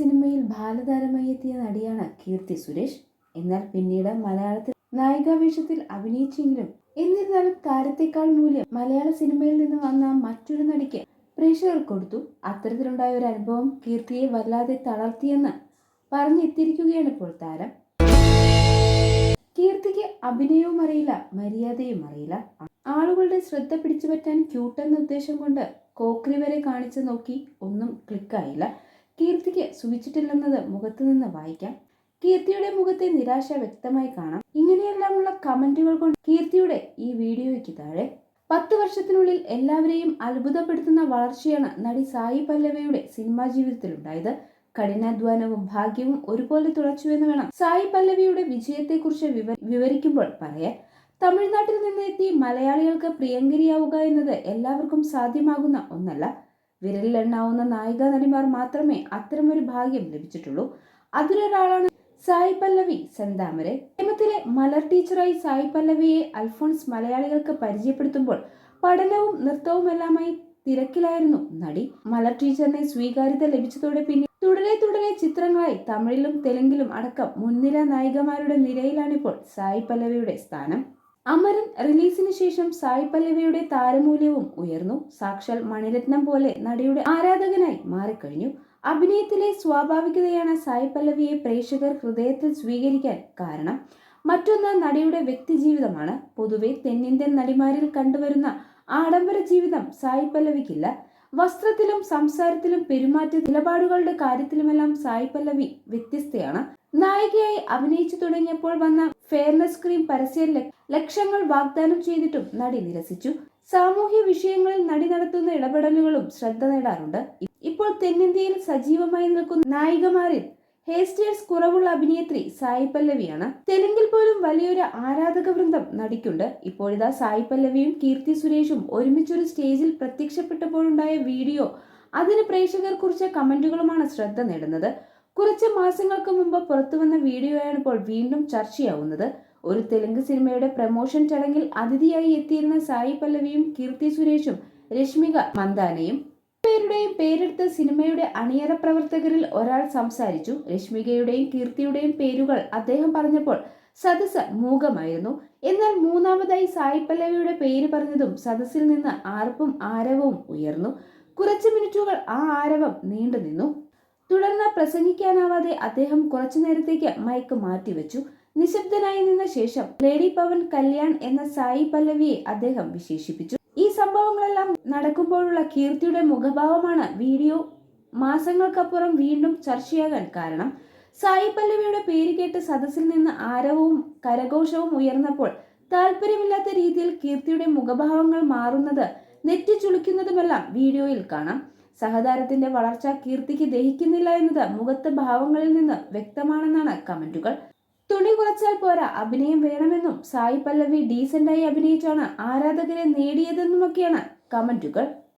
സിനിമയിൽ ബാലതാരമായി എത്തിയ നടിയാണ് കീർത്തി സുരേഷ്. എന്നാൽ പിന്നീട് മലയാളത്തിൽ നായികാവേഷത്തിൽ അഭിനയിച്ചെങ്കിലും എന്നിരുന്നാലും താരത്തെക്കാൾ മൂല്യം മലയാള സിനിമയിൽ നിന്ന് വന്ന മറ്റൊരു നടിക്ക് പ്രേക്ഷകർ കൊടുത്തു. അത്തരത്തിലുണ്ടായ ഒരു അനുഭവം കീർത്തിയെ വല്ലാതെ തളർത്തിയെന്ന് പറഞ്ഞെത്തിയിരിക്കുകയാണ് ഇപ്പോൾ താരം. കീർത്തിക്ക് അഭിനയവും അറിയില്ല മര്യാദയും അറിയില്ല. ആളുകളുടെ ശ്രദ്ധ പിടിച്ചു പറ്റാൻ ക്യൂട്ടെന്ന ഉദ്ദേശം കൊണ്ട് കോക്രി വരെ കാണിച്ചു നോക്കി ഒന്നും ക്ലിക്കായില്ല കീർത്തിക്ക് സുഖിച്ചിട്ടില്ലെന്നത് മുഖത്ത് നിന്ന് വായിക്കാം. കീർത്തിയുടെ മുഖത്തെ നിരാശ വ്യക്തമായി കാണാം. ഇങ്ങനെയെല്ലാമുള്ള കമന്റുകൾ കൊണ്ട് കീർത്തിയുടെ ഈ വീഡിയോയ്ക്ക് താഴെ പത്ത് വർഷത്തിനുള്ളിൽ എല്ലാവരെയും അത്ഭുതപ്പെടുത്തുന്ന വളർച്ചയാണ് നടി സായി പല്ലവയുടെ സിനിമാ ജീവിതത്തിലുണ്ടായത്. കഠിനാധ്വാനവും ഭാഗ്യവും ഒരുപോലെ തുളച്ചുവെന്ന് വേണം സായി പല്ലവിയുടെ വിജയത്തെക്കുറിച്ച് വിവ വിവരിക്കുമ്പോൾ പറയാൻ. തമിഴ്നാട്ടിൽ നിന്ന് എത്തി മലയാളികൾക്ക് പ്രിയങ്കരിയാവുക എന്നത് എല്ലാവർക്കും സാധ്യമാകുന്ന ഒന്നല്ല. വിരലിലെണ്ണാവുന്ന നായിക നടിമാർ മാത്രമേ അത്തരമൊരു ഭാഗ്യം ലഭിച്ചിട്ടുള്ളൂ. അതിലൊരാളാണ് സായി പല്ലവി സെന്താമരെ കേരളത്തിലെ മലർ ടീച്ചറായി സായി പല്ലവിയെ അൽഫോൺസ് മലയാളികൾക്ക് പരിചയപ്പെടുത്തുമ്പോൾ പഠനവും നൃത്തവും നൃത്തവുമെല്ലാമായി തിരക്കിലായിരുന്നു നടി. മലർ ടീച്ചറിനെ സ്വീകാര്യത ലഭിച്ചതോടെ പിന്നെ തുടരെ തുടരെ ചിത്രങ്ങളായി തമിഴിലും തെലുങ്കിലും അടക്കം മുൻനിര നായികമാരുടെ നിരയിലാണിപ്പോൾ സായി പല്ലവിയുടെ സ്ഥാനം. അമരൻ റിലീസിന് ശേഷം സായി പല്ലവിയുടെ താരമൂല്യവും ഉയർന്നു. സാക്ഷാൽ മണിരത്നം പോലെ നടിയുടെ ആരാധകനായി മാറിക്കഴിഞ്ഞു. അഭിനയത്തിലെ സ്വാഭാവികതയാണ് സായി പല്ലവിയെ പ്രേക്ഷകർ ഹൃദയത്തിൽ സ്വീകരിക്കാൻ കാരണം. മറ്റൊന്ന് നടിയുടെ വ്യക്തിജീവിതമാണ്. പൊതുവെ തെന്നിന്ത്യൻ നടിമാരിൽ കണ്ടുവരുന്ന ആഡംബര ജീവിതം സായി പല്ലവിക്കില്ല. വസ്ത്രത്തിലും സംസാരത്തിലും പെരുമാറ്റ നിലപാടുകളുടെ കാര്യത്തിലുമെല്ലാം സായി പല്ലവി വ്യത്യസ്തയാണ്. നായികയായി അഭിനയിച്ചു തുടങ്ങിയപ്പോൾ വന്ന ഫെയർനെസ് ക്രീം പരസ്യം ലക്ഷങ്ങൾ വാഗ്ദാനം ചെയ്തിട്ടും നടി നിരസിച്ചു. സാമൂഹ്യ വിഷയങ്ങളിൽ നടി നടത്തുന്ന ഇടപെടലുകളും ശ്രദ്ധ നേടാറുണ്ട്. ഇപ്പോൾ തെന്നിന്ത്യയിൽ സജീവമായി നിൽക്കുന്ന നായികമാരിൽ ഹെയർ സ്റ്റൈൽസ് കുറവുള്ള അഭിനേത്രി സായി പല്ലവിയാണ്. തെലുങ്കിൽ പോലും വലിയൊരു ആരാധക വൃന്ദം നടിക്കുണ്ട്. ഇപ്പോഴിതാ സായി പല്ലവിയും കീർത്തി സുരേഷും ഒരുമിച്ചൊരു സ്റ്റേജിൽ പ്രത്യക്ഷപ്പെട്ടപ്പോഴുണ്ടായ വീഡിയോ അതിന് പ്രേക്ഷകർ കുറിച്ച കമന്റുകളുമാണ് ശ്രദ്ധ നേടുന്നത്. കുറച്ച് മാസങ്ങൾക്ക് മുമ്പ് പുറത്തുവന്ന വീഡിയോയാണ് ഇപ്പോൾ വീണ്ടും ചർച്ചയാവുന്നത്. ഒരു തെലുങ്ക് സിനിമയുടെ പ്രമോഷൻ ചടങ്ങിൽ അതിഥിയായി എത്തിയിരുന്ന സായി പല്ലവിയും കീർത്തി സുരേഷും രശ്മിക മന്ദാനയും പേരുടെയും പേരെടുത്ത് സിനിമയുടെ അണിയറ പ്രവർത്തകരിൽ ഒരാൾ സംസാരിച്ചു. രശ്മികയുടെയും കീർത്തിയുടെയും പേരുകൾ അദ്ദേഹം പറഞ്ഞപ്പോൾ സദസ് മൂകമായിരുന്നു. എന്നാൽ മൂന്നാമതായി സായി പല്ലവിയുടെ പേര് പറഞ്ഞതും സദസ്സിൽ നിന്ന് ആർപ്പും ആരവവും ഉയർന്നു. കുറച്ച് മിനിറ്റുകൾ ആ ആരവം നീണ്ടുനിന്നു. തുടർന്ന് പ്രസംഗിക്കാനാവാതെ അദ്ദേഹം കുറച്ചു നേരത്തേക്ക് മയക്ക് മാറ്റിവെച്ചു. നിശബ്ദനായി നിന്ന ശേഷം ലേഡി പവൻ കല്യാൺ എന്ന സായി പല്ലവിയെ അദ്ദേഹം വിശേഷിപ്പിച്ചു. ഈ സംഭവങ്ങളെല്ലാം നടക്കുമ്പോഴുള്ള കീർത്തിയുടെ മുഖഭാവമാണ് വീഡിയോ മാസങ്ങൾക്കപ്പുറം വീണ്ടും ചർച്ചയാകാൻ കാരണം. സായി പല്ലവിയുടെ പേര് കേട്ട് സദസ്സിൽ നിന്ന് ആരവവും കരഘോഷവും ഉയർന്നപ്പോൾ താല്പര്യമില്ലാത്ത രീതിയിൽ കീർത്തിയുടെ മുഖഭാവങ്ങൾ മാറുന്നത് നെറ്റി ചുളിക്കുന്നതുമെല്ലാം വീഡിയോയിൽ കാണാം. സഹതാരത്തിന്റെ വളർച്ച കീർത്തിക്ക് ദഹിക്കുന്നില്ല എന്നത് മുഖത്ത് ഭാവങ്ങളിൽ നിന്ന് വ്യക്തമാണെന്നാണ് കമന്റുകൾ. തുണി കുറച്ചാൽ പോരാ അഭിനയം വേണമെന്നും സായി പല്ലവി ഡീസന്റായി അഭിനയിച്ചാണ് ആരാധകരെ നേടിയതെന്നുമൊക്കെയാണ് കമന്റുകൾ.